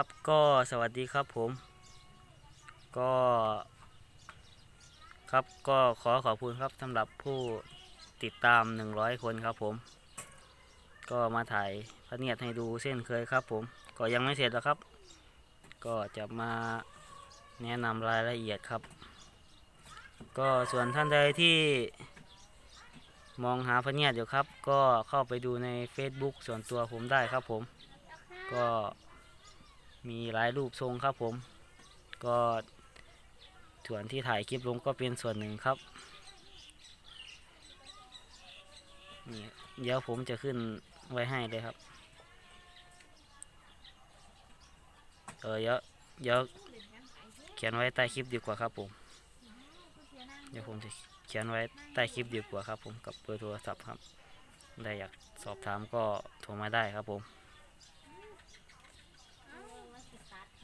ครับก็สวัสดีครับผม ก็ครับก็ขอขอบคุณครับสำหรับผู้ติดตาม 100 คนครับผม ก็มาถ่ายพระเนียดให้ดูเส้นเคยครับผม ก็ยังไม่เสร็จแล้วครับ ก็จะมาแนะนำรายละเอียดครับ ก็ส่วนท่านใดที่มองหาพระเนียดอยู่ครับ ก็เข้าไปดูใน Facebook ส่วนตัวผมได้ครับผม ก็ มีหลายรูปทรงครับผม ก็ส่วนที่ถ่ายคลิปลงก็เป็นส่วนหนึ่งครับนี่เดี๋ยวผมจะขึ้นไว้ให้เลยครับ เออเดี๋ยวเดี๋ยวเขียนไว้ใต้คลิปดีกว่าครับผม เดี๋ยวผมจะเขียนไว้ใต้คลิปดีกว่าครับผมกับเบอร์โทรศัพท์ครับได้อยากสอบถามก็โทรมาได้ครับผม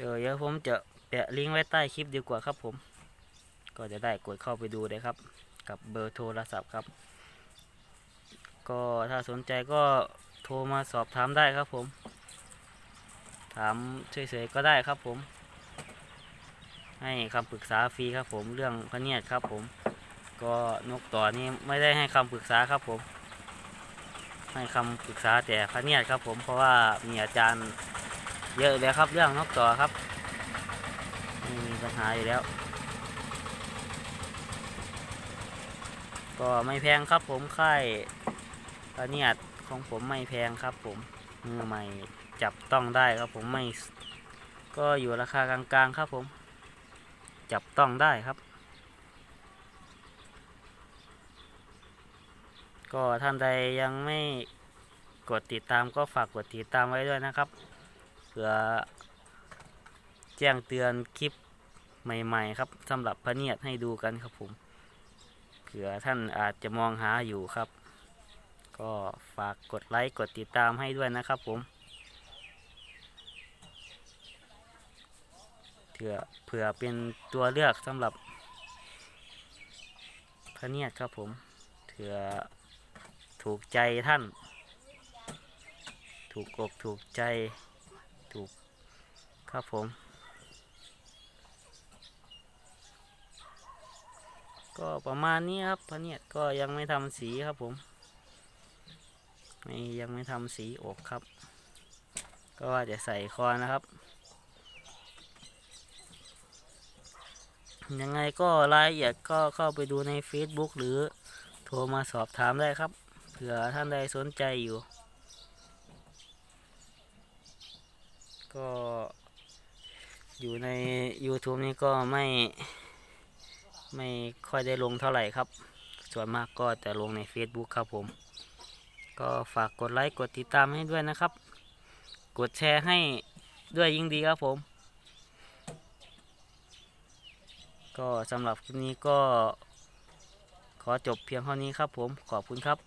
เดี๋ยวผมจะแปะลิงก์ไว้ใต้คลิปดีกว่าครับผม ก็จะได้กดเข้าไปดูได้ครับ กับเบอร์โทรศัพท์ครับ ก็ถ้าสนใจก็โทรมาสอบถามได้ครับผม ถามเฉยๆก็ได้ครับผม ให้คำปรึกษาฟรีครับผมเรื่องพะเนียดครับผม ก็นกต่อนี้ไม่ได้ให้คำปรึกษาครับผม ให้คำปรึกษาแต่พะเนียดครับผมเพราะว่ามีอาจารย์ เยอะเลยครับเรื่องนกต่อครับไม่มีปัญหาอยู่แล้ว ก็ไม่แพงครับผมค่ายพะเนียดของผมไม่แพงครับ ผมมือใหม่จับต้องได้ครับผมไม่ก็อยู่ราคากลางๆครับผม จับต้องได้ครับ ก็ท่านใดยังไม่กดติดตามก็ฝากกดติดตามไว้ด้วยนะครับ เพื่อแจ้งเตือนคลิปใหม่ๆครับสำหรับพระเนียดให้ดูกันครับผมเผื่อท่านอาจจะมองหาอยู่ครับ ก็ฝากกดไลค์กดติดตามให้ด้วยนะครับผมเผื่อเผื่อเป็นตัวเลือกสำหรับพระเนียดครับผมเผื่อถูกใจท่าน ถูกอกถูกใจ ถูกครับผม ก็ประมาณนี้ครับพระเนียดก็ยังไม่ทำสีครับผมไม่ยังไม่ทำสีอกครับ ก็ว่าจะใส่คอนะครับ ยังไงก็รายละเอียดก็เข้าไปดูใน Facebook หรือโทรมาสอบถามได้ครับ เผื่อท่านใดสนใจอยู่ ก็อยู่ใน YouTube นี่ก็ไม่ไม่ค่อยได้ลงเท่าไหร่ครับ ส่วนมากก็จะลงใน Facebook ครับผม ก็ฝากกดไลค์กดติดตามให้ด้วยนะครับ กดแชร์ให้ด้วยยิ่งดีครับผม ก็สำหรับคลิปนี้ก็ขอจบเพียงเท่านี้ครับผม ขอบคุณครับ